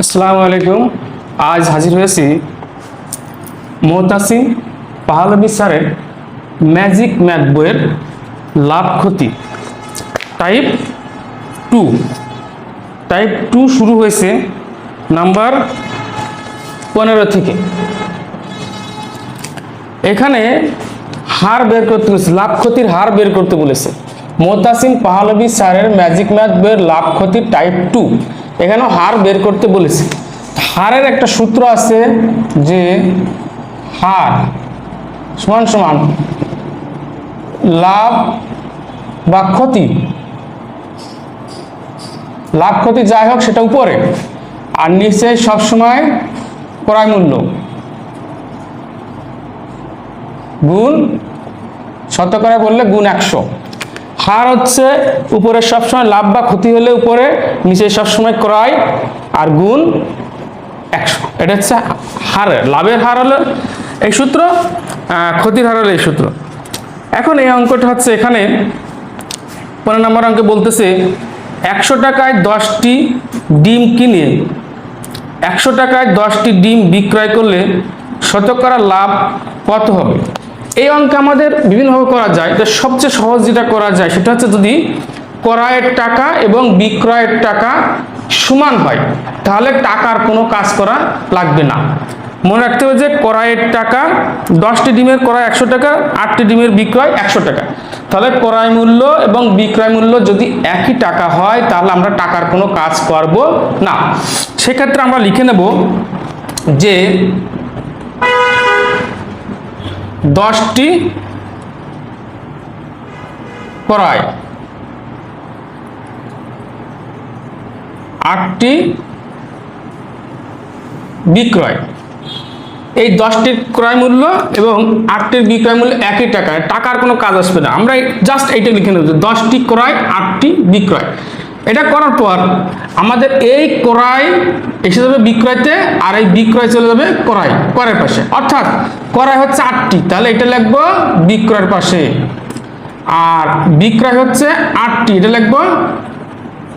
আসসালামু আলাইকুম। আজ হাজির হয়েছি মোহতাসিম পাহালবি স্যারের ম্যাজিক ম্যাথ বইয়ের লাভ ক্ষতি। Type two. টাইপ টু শুরু হয়েছে নাম্বার পনেরো থেকে। এখানে হার বের করতে বলেছে, লাভ ক্ষতির হার বের করতে বলেছে। মোতাসিম পাহলবি স্যারের ম্যাজিক ম্যাথ বইয়ের লাভ ক্ষতি টাইপ টু। এখানেও হার বের করতে বলেছে। হারের একটা সূত্র আছে যে হার, সমান সমান লাভ বা ক্ষতি। লাভ, ক্ষতি যাই হোক, সেটা উপরে। আর নিচে সবসময় ক্রয় মূল্য। গুণ, শতকরা বললে গুণ একশো। হার হচ্ছে উপরে সবসময় লাভ বা ক্ষতি হলে উপরে, নিচে সবসময় ক্রয় আর গুণ একশো। এটা হচ্ছে হারের, লাভের হার হলো এই সূত্র ক্ষতির হার হলো এই সূত্র। এখন এই অঙ্কটা হচ্ছে এখানে। পনেরো নম্বর অঙ্কে বলতেছে, একশো টাকায় দশটি ডিম কিনে, একশো টাকায় দশটি ডিম বিক্রয় করলে শতকরা লাভ কত হবে? এই অঙ্ক আমাদের বিভিন্নভাবে করা যায়। তো সবচেয়ে সহজ যেটা করা যায় সেটা হচ্ছে যদি ক্রয়ের টাকা এবং বিক্রয়ের টাকা সমান হয়, তাহলে টাকার কোনো কাজ করা লাগবে না। মনে রাখতে হবে যে ক্রয়ের টাকা দশটি ডিমের ক্রয় একশো টাকা, আটটি ডিমের বিক্রয় একশো টাকা। তাহলে ক্রয় মূল্য এবং বিক্রয় মূল্য যদি একই টাকা হয়, তাহলে আমরা টাকার কোনো কাজ করব না। সেক্ষেত্রে আমরা লিখে নেব যে দশটি ক্রয় আটটি বিক্রয়। এই দশটির ক্রয় মূল্য এবং আটটির বিক্রয় মূল্য একই টাকায়। টাকার কোনো কাজ আসবে না। আমরা জাস্ট এইটা লিখে নেব দশটি ক্রয়, আটটি বিক্রয়। এটা করার পর আমাদের এই ক্রয় এসে যাবে বিক্রয়তে আর এই বিক্রয় চলে যাবে ক্রয়, ক্রয়ের পাশে। অর্থাৎ ক্রয় হচ্ছে আটটি, তাহলে এটা লিখব বিক্রয়ের পাশে। আর বিক্রয় হচ্ছে আটটি, এটা লিখব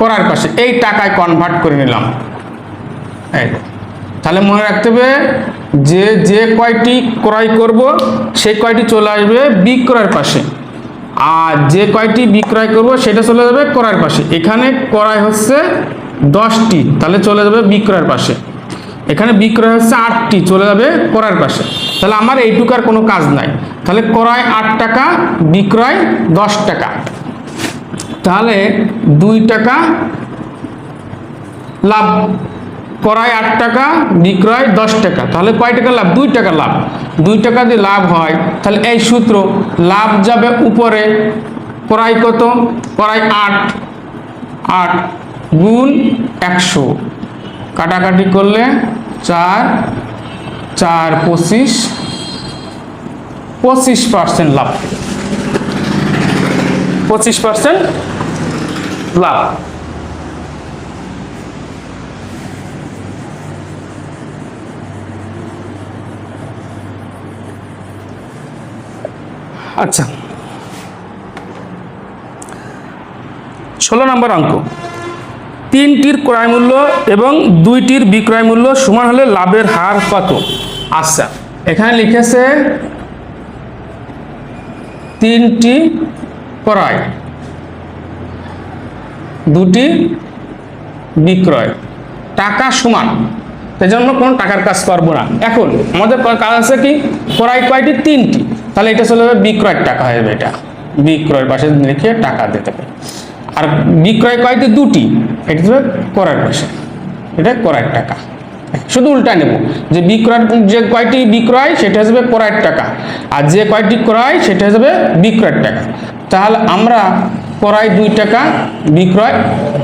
করার পাশে। এই টাকায় কনভার্ট করে নিলাম। এই, তাহলে মনে রাখতে হবে যে যে কয়টি ক্রয় করব সেই কয়টি চলে আসবে বিক্রয়ের পাশে। আর যে কয়টি বিক্রয় করব সেটা চলে যাবে ক্রয়ের পাশে। এখানে ক্রয় হচ্ছে দশটি, তাহলে চলে যাবে বিক্রয়ের পাশে। এখানে বিক্রয় হচ্ছে আটটি, চলে যাবে ক্রয়ের পাশে। তাহলে আমার এইটুকার কোনো কাজ নাই। তাহলে ক্রয় আট টাকা, বিক্রয় দশ টাকা। তাহলে দুই টাকা লাভ ক্রয় আট টাকা, বিক্রয় দশ টাকা। তাহলে কয় টাকা লাভ? দুই টাকা লাভ। দুই টাকা যদি লাভ হয়, তাহলে এই সূত্র, লাভ যাবে উপরে, ক্রয় কত? ক্রয় আট। আট গুণ একশো। কাটাকাটি করলে চার চার পঁচিশ পঁচিশ পার্সেন্ট লাভ। পঁচিশ পার্সেন্ট লাভ। আচ্ছা। ষোলো নম্বর অঙ্ক। তিনটির ক্রয় মূল্য এবং দুইটির বিক্রয় মূল্য সমান হলে লাভের হার কত? আচ্ছা এখানে লিখেছে তিনটি ক্রয়, দুটি বিক্রয়। টাকা সমান, সেজন্য কোনো টাকার কাজ করব না। এখন আমাদের কাজ আছে কি? ক্রয় কয়টি? তিনটি। তাহলে এটা চলে যাবে বিক্রয়ের টাকা হয়ে যাবে এটা। বিক্রয়ের পাশে লিখে টাকা দিতে হবে। আর বিক্রয় কয়টি দুটি। এটা হবে ক্রয়ের পাশে। এটা করার টাকা। শুধু উল্টা নেব। যে বিক্রয় যে কয়টি বিক্রয়, সেটা যাবে ক্রয়ের টাকা। আর যে কয়টি ক্রয়, সেটা যাবে বিক্রয়ের টাকা। তাহলে আমরা ক্রয় দুই টাকা, বিক্রয়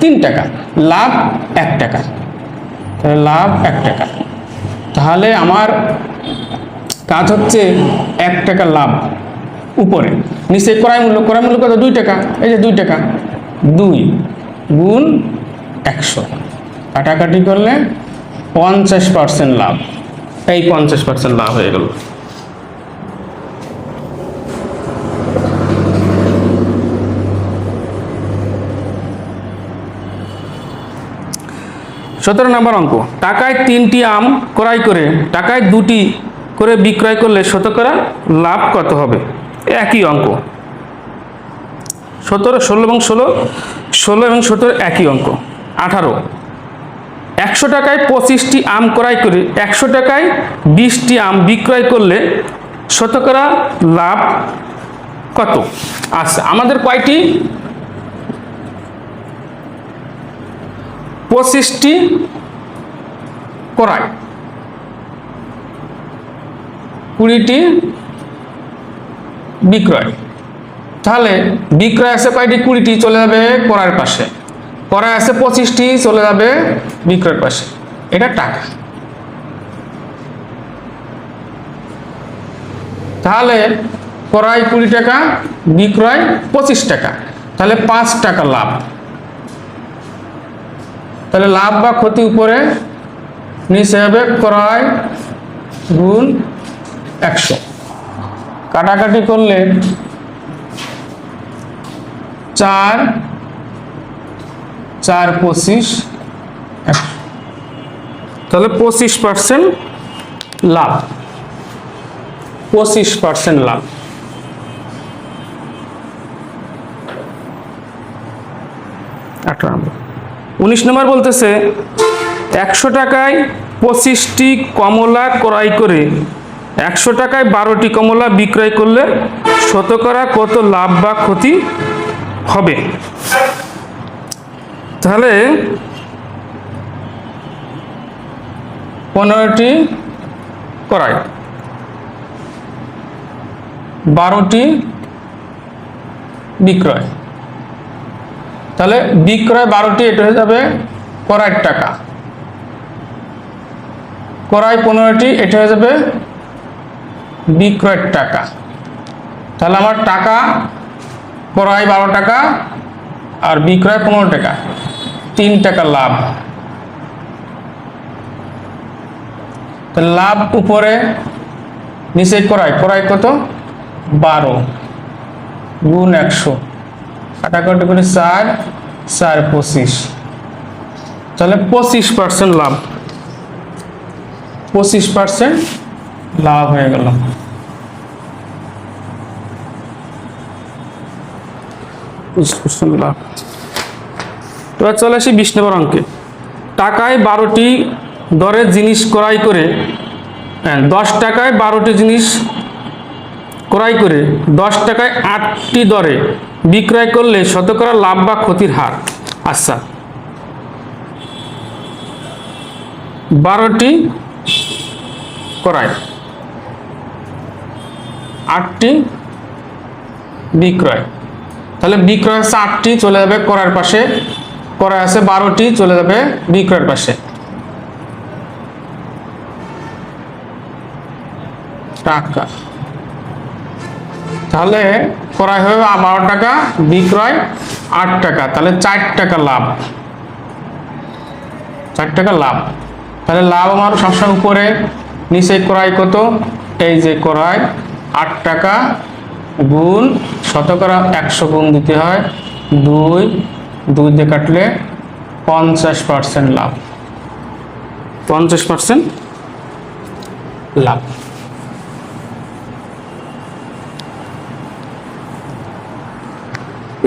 তিন টাকা। লাভ এক টাকা। তাহলে লাভ এক টাকা। তাহলে আমার কাজ হচ্ছে এক টাকা লাভ উপরে। নিচে ক্রয় মূল্য ক্রয় মূল্য কত? দুই টাকা। এই যে দুই টাকা। দুই গুণ একশো। কাটাকাটি করলে পঞ্চাশ পার্সেন্ট লাভ। এই পঞ্চাশ পার্সেন্ট লাভ হয়ে গেল। সতেরো নম্বর অঙ্ক। টাকায় তিনটি আম ক্রয় করে, টাকায় দুটি করে বিক্রয় করলে শতকরা লাভ কত হবে? একই অঙ্ক। সতেরো, ষোলো এবং ষোলো ষোলো এবং সতেরো একই অঙ্ক। আঠারো। একশো টাকায় পঁচিশটি আম ক্রয় করে, একশো টাকায় বিশটি আম বিক্রয় করলে শতকরা লাভ কত? আচ্ছা আমাদের কয়টি? পঁচিশটি ক্রয়। কুড়িটি বিক্রয়। তাহলে বিক্রয় আছে কয়টি? কুড়িটি চলে যাবে করার পাশে। করায় আছে পঁচিশটি, চলে যাবে বিক্রয়ের পাশে। এটা টাকা। তাহলে ক্রয় কুড়ি টাকা, বিক্রয় পঁচিশ টাকা। তাহলে পাঁচ টাকা লাভ। তাহলে লাভ বা ক্ষতি উপরে নিচে হবে ক্রয় গুণ একশো। কাটাকাটি করলে চার চার পঁচিশ, একশো। তাহলে পঁচিশ পার্সেন্ট লাভ। পঁচিশ পার্সেন্ট লাভ। উনিশ নম্বর বলতেছে, একশো টাকায় পঁচিশটি কমলা ক্রয় করে একশো টাকায় বারোটি কমলা বিক্রয় করলে শতকরা কত লাভ বা ক্ষতি হবে? তাহলে পনেরোটি ক্রয়। বারোটি বিক্রয়। তাহলে বিক্রয় বারোটি, এটা হয়ে যাবে ক্রয়ের টাকা। ক্রয় পনেরোটি, এটা হয়ে যাবে বিক্রয়ের টাকা। তাহলে আমার টাকা ক্রয় বারো টাকা আর বিক্রয় পনেরো টাকা, তিন টাকা লাভ। লাভ উপরে, নিচে ক্রয় ক্রয় কত? বারো গুণ একশো। কাটাকাটি করে? চার চার পঁচিশ। তাহলে পঁচিশ পার্সেন্ট লাভ। পঁচিশ পার্সেন্ট লাভ হয়ে গেল। এবার চলে আসি বিশ নম্বর অঙ্কে। টাকায় বারোটি দরে জিনিস ক্রয় করে হ্যাঁ, দশ টাকায় বারোটি জিনিস ক্রয় করে দশ টাকায় আটটি দরে বিক্রয় করলে শতকরা লাভ বা ক্ষতির হার। আচ্ছা। বারোটি ক্রয়। আটটি বিক্রয়। তাহলে বিক্রয় আছে আটটি, চলে যাবে করার পাশে। ক্রয় আছে বারোটি, চলে যাবে বিক্রয়ের পাশে। টাকা। তাহলে ক্রয় হবে বারো টাকা, বিক্রয় আট টাকা। তাহলে চার টাকা লাভ। চার টাকা লাভ। তাহলে লাভ আমার সবসময় উপরে, নিচে ক্রয় কত? এই যে ক্রয় আট টাকা গুণ শতকরা একশো গুণ দিতে হয়। দুই দুই দিয়ে কাটলে পঞ্চাশ পার্সেন্ট লাভ। পঞ্চাশ পার্সেন্ট লাভ।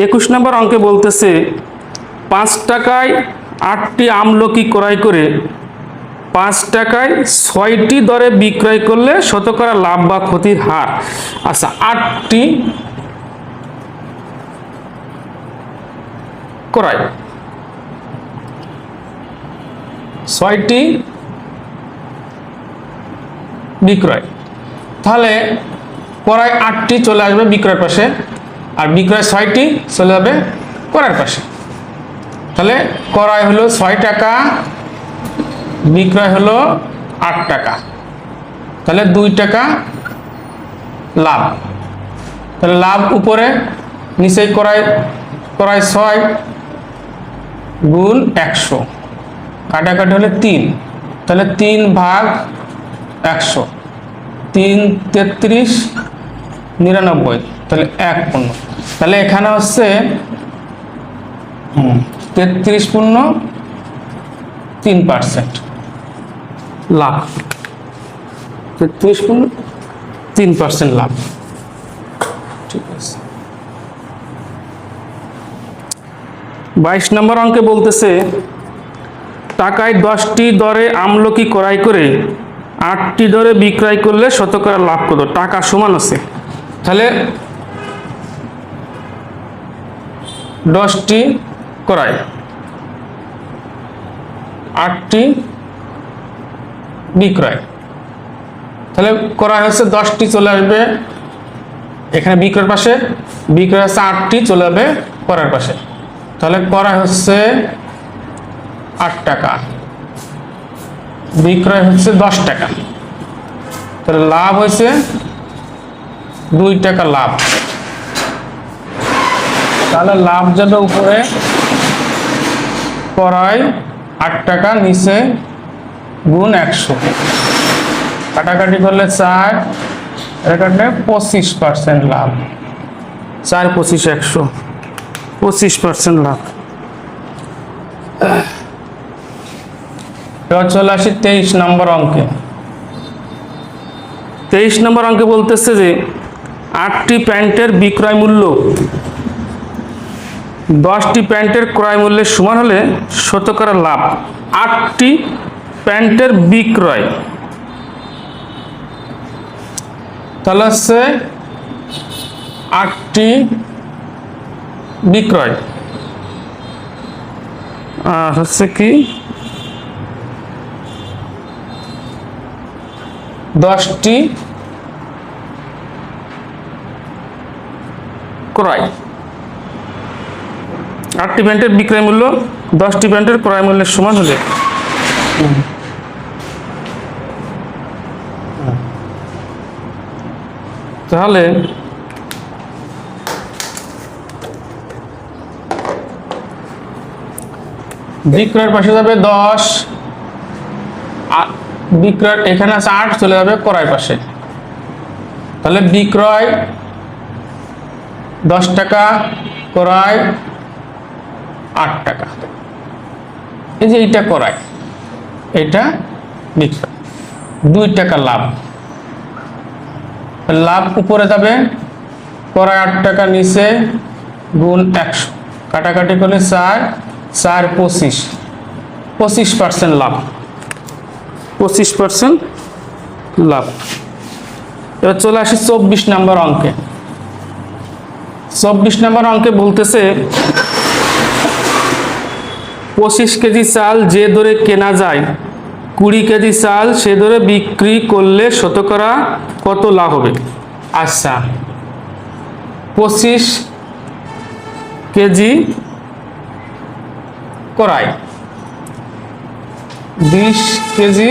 একুশ নম্বর অঙ্কে বলতেছে, পাঁচ টাকায় আটটি আমলকি ক্রয় করে পাঁচ টাকায় ছয়টি দরে বিক্রয় করলে শতকরা লাভ বা ক্ষতির হার। আচ্ছা আটটি ক্রয়। ছয়টি বিক্রয়। তাহলে ক্রয় আটটি চলে আসবে বিক্রয়ের পাশে, আর বিক্রয় ছয়টি চলে যাবে করার পাশে। তাহলে ক্রয় হলো ছয় টাকা বিক্রয় হলো আট টাকা। তাহলে দুই টাকা লাভ। তাহলে লাভ উপরে নিচে ক্রয় ক্রয় ছয় গুণ একশো। কাটাকাটি হলে তিন। তাহলে তিন ভাগ একশো। তিন তেত্রিশ নিরানব্বই। তাহলে এক পূর্ণ। তাহলে এখানে হচ্ছে তেত্রিশ পূর্ণ তিন পার্সেন্ট। লাভ। তেত্রিশ গুণ তিন পার্সেন্ট লাভ। ঠিক আছে। বাইশ নম্বর অঙ্কে বলতেছে, টাকায় দশটি দরে আমলকি ক্রয় করে? আটটি দরে বিক্রয় করলে শতকরা লাভ কত? টাকা সমান আছে। তাহলে দশটি ক্রয়। আটটি বিক্রয়। তাহলে ক্রয় হচ্ছে দশটি চলে আসবে এখানে বিক্রয়ের পাশে, বিক্রয় হচ্ছে আটটি, চলে যাবে করার পাশে। তাহলে করা হচ্ছে আট টাকা। বিক্রয় হচ্ছে দশ টাকা। তাহলে লাভ হয়েছে দুই টাকা লাভ। তাহলে লাভ যেন উপরে করায় আট টাকা, নিচে গুণ একশো। কাটাকাটি করলে চার এটা কাটলে পঁচিশ পার্সেন্ট লাভ। চার পঁচিশ একশো। পঁচিশ পার্সেন্ট লাভ। এবার চলে আসি তেইশ নম্বর অঙ্কে। তেইশ নম্বর অঙ্কে বলতেছে যে আটটি প্যান্টের বিক্রয় মূল্য দশটি প্যান্টের ক্রয় মূল্যের সমান হলে শতকরা লাভ। আটটি প্যান্টের বিক্রয়। তাহলে হচ্ছে আটটি বিক্রয়। আর হচ্ছে কি? দশটি ক্রয়। আটটি প্যান্টের বিক্রয় মূল্য, দশটি প্যান্টের ক্রয় মূল্যের সমান হলে। তাহলে বিক্রয়ের পাশে যাবে দশ। বিক্রয় এখানে আছে আট, চলে যাবে ক্রয় পাশে। তাহলে বিক্রয় দশ টাকা ক্রয় আট টাকা। এই যে এইটা ক্রয় এটা বিক্রয়। দুই টাকা লাভ। লাভ উপরে যাবে ক্রয় আট টাকা নিচে, গুণ একশো। কাটাকাটি করলে চার চার পঁচিশ। পঁচিশ পার্সেন্ট লাভ। পঁচিশ পার্সেন্ট লাভ। এবার চলে আসি চব্বিশ নম্বর অঙ্কে। চব্বিশ নম্বর অঙ্কে বলতেছে, পঁচিশ কেজি চাল যে দরে কেনা যায় কুড়ি কেজি চাল সে দরে বিক্রি করলে শতকরা কত লাভ হবে? আচ্ছা পঁচিশ কেজি করাই বিশ কেজি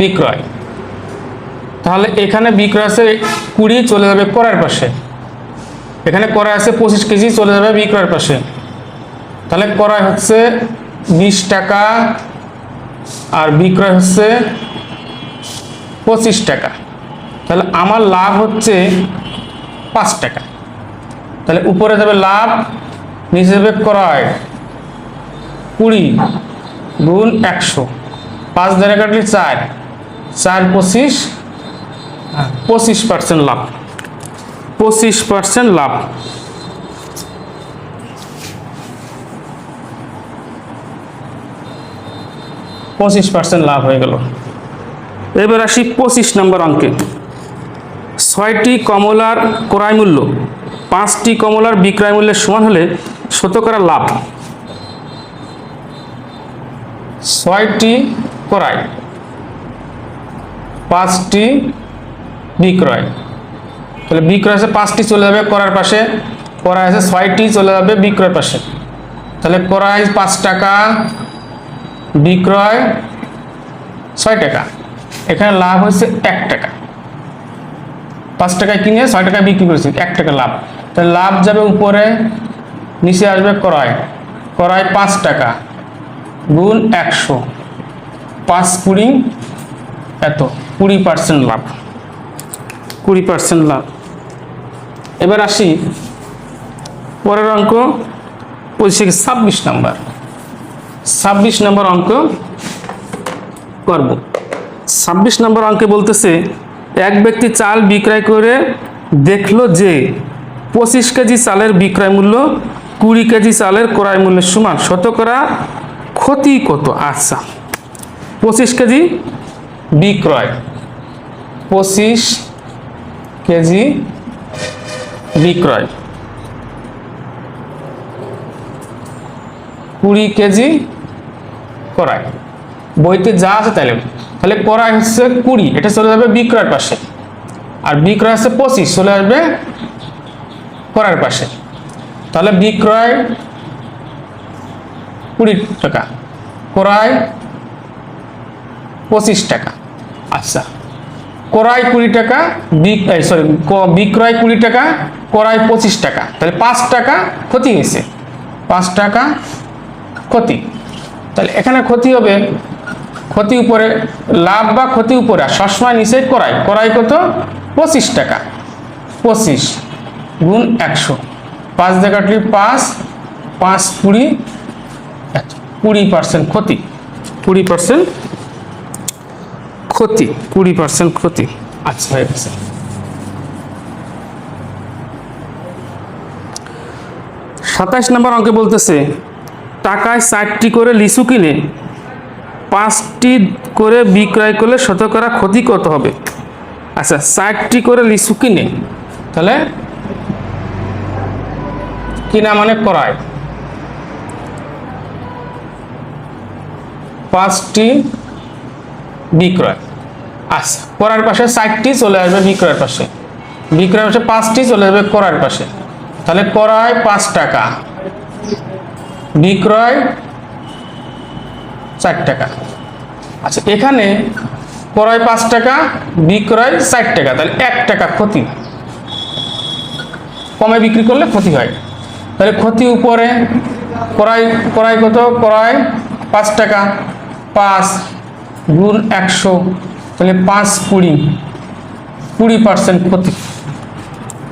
বিক্রয়। তাহলে এখানে বিক্রয় আছে কুড়ি, চলে যাবে করার পাশে। এখানে করাই আছে পঁচিশ কেজি, চলে যাবে বিক্রয়ের পাশে। তাহলে করাই হচ্ছে বিশ টাকা আর বিক্রয় হচ্ছে পঁচিশ টাকা। তাহলে আমার লাভ হচ্ছে পাঁচ টাকা। তাহলে উপরে যাবে লাভ, নিচে ক্রয়। কুড়ি গুণ একশো। পাঁচ ধরে কাটলে চার। চার পঁচিশ পঁচিশ পার্সেন্ট লাভ। পঁচিশ পার্সেন্ট লাভ। পঁচিশ পার্সেন্ট লাভ হয়ে গেল। এবার আসি পঁচিশ নম্বর অঙ্কে। ছয়টি কমলার ক্রয় মূল্য, পাঁচটি কমলার বিক্রয় মূল্যের সমান হলে শতকরা লাভ। ছয়টি ক্রয়, পাঁচটি বিক্রয়। তাহলে বিক্রয় আছে পাঁচটি চলে যাবে করার পাশে করাই আছে ছয়টি চলে যাবে বিক্রয়ের পাশে। তাহলে করাই পাঁচ টাকা বিক্রয় ছয় টাকা। এখানে লাভ হচ্ছে এক টাকা। পাঁচ টাকায় কিনে ছয় টাকায় বিক্রি করেছি, এক টাকা লাভ। তাহলে লাভ যাবে উপরে, নিচে আসবে ক্রয়। ক্রয় পাঁচ টাকা গুণ একশো। পাঁচ কুড়ি এত, কুড়ি পার্সেন্ট লাভ। কুড়ি পার্সেন্ট লাভ। এবার আসি, পরের অঙ্ক, পঁচিশে ছাব্বিশ নাম্বার। ছাব্বিশ নম্বর অঙ্ক করব। ছাব্বিশ নম্বর অঙ্কে বলতেছে, এক ব্যক্তি চাল বিক্রয় করে দেখল যে পঁচিশ কেজি চালের বিক্রয় মূল্য কুড়ি কেজি চালের ক্রয় মূল্যের সমান। শতকরা ক্ষতি কত? আচ্ছা পঁচিশ কেজি বিক্রয়। পঁচিশ কেজি বিক্রয়। কুড়ি কেজি কড়াই। বইতে যা আছে তাহলে তাহলে কড়াই হচ্ছে কুড়ি, এটা চলে যাবে বিক্রয়ের পাশে। আর বিক্রয় হচ্ছে পঁচিশ, চলে আসবে কড়ার পাশে। তাহলে বিক্রয় কুড়ি টাকা ক্রয় পঁচিশ টাকা। আচ্ছা ক্রয় কুড়ি টাকা বিক্রয় সরি বিক্রয় কুড়ি টাকা ক্রয় পঁচিশ টাকা। তাহলে পাঁচ টাকা ক্ষতি হয়েছে। পাঁচ টাকা ক্ষতি। তাহলে এখানে ক্ষতি হবে, ক্ষতি উপরে লাভ বা ক্ষতি উপরে সবসময় নিচে করাই করাই কত? পঁচিশ টাকা। পঁচিশ গুণ একশো। পাঁচ দেখাটলি পাঁচ পাঁচ কুড়ি কুড়ি পার্সেন্ট ক্ষতি। কুড়ি পার্সেন্ট ক্ষতি। কুড়ি পার্সেন্ট ক্ষতি। আচ্ছা হয়ে গেছে। সাতাইশ নম্বর অঙ্কে বলতেছে টাকায় ষাটটি করে লিচু কিনে, পাঁচটি করে বিক্রয় করলে শতকরা ক্ষতি কত হবে? আচ্ছা ষাটটি করে লিচু কিনে, তাহলে কিনা মানে করায়। পাঁচটি বিক্রয়। আচ্ছা করার পাশে ষাটটি চলে আসবে বিক্রয়ের পাশে। বিক্রয়ের পাশে পাঁচটি চলে যাবে করার পাশে। তাহলে করায় পাঁচ টাকা। বিক্রয় চার টাকা। আচ্ছা এখানে ক্রয় পাঁচ টাকা, বিক্রয় ষাট টাকা, তাহলে এক টাকা ক্ষতি। কমে বিক্রি করলে ক্ষতি হয়। তাহলে ক্ষতি উপরে ক্রয় ক্রয় কত? ক্রয় পাঁচ টাকা, পাঁচ গুণ একশো, তাহলে পাঁচ কুড়ি কুড়ি পার্সেন্ট ক্ষতি।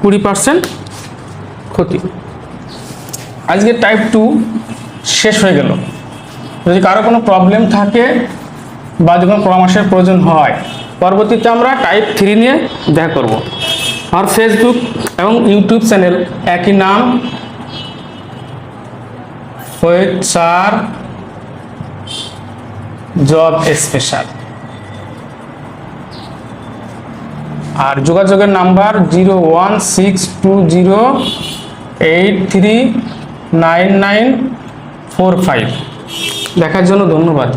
কুড়ি পার্সেন্ট ক্ষতি। আজকে টাইপ টু শেষ হয়ে গেল। যদি কারও কোনো প্রবলেম থাকে বা যদি কোনো পরামর্শের প্রয়োজন হয়, পরবর্তীতে আমরা টাইপ থ্রি নিয়ে দেখা করব। আমার ফেসবুক এবং ইউটিউব চ্যানেল একই নাম স্যার জব স্পেশাল আর যোগাযোগের number zero one six two zero eight three nine nine four five. দেখার জন্য ধন্যবাদ।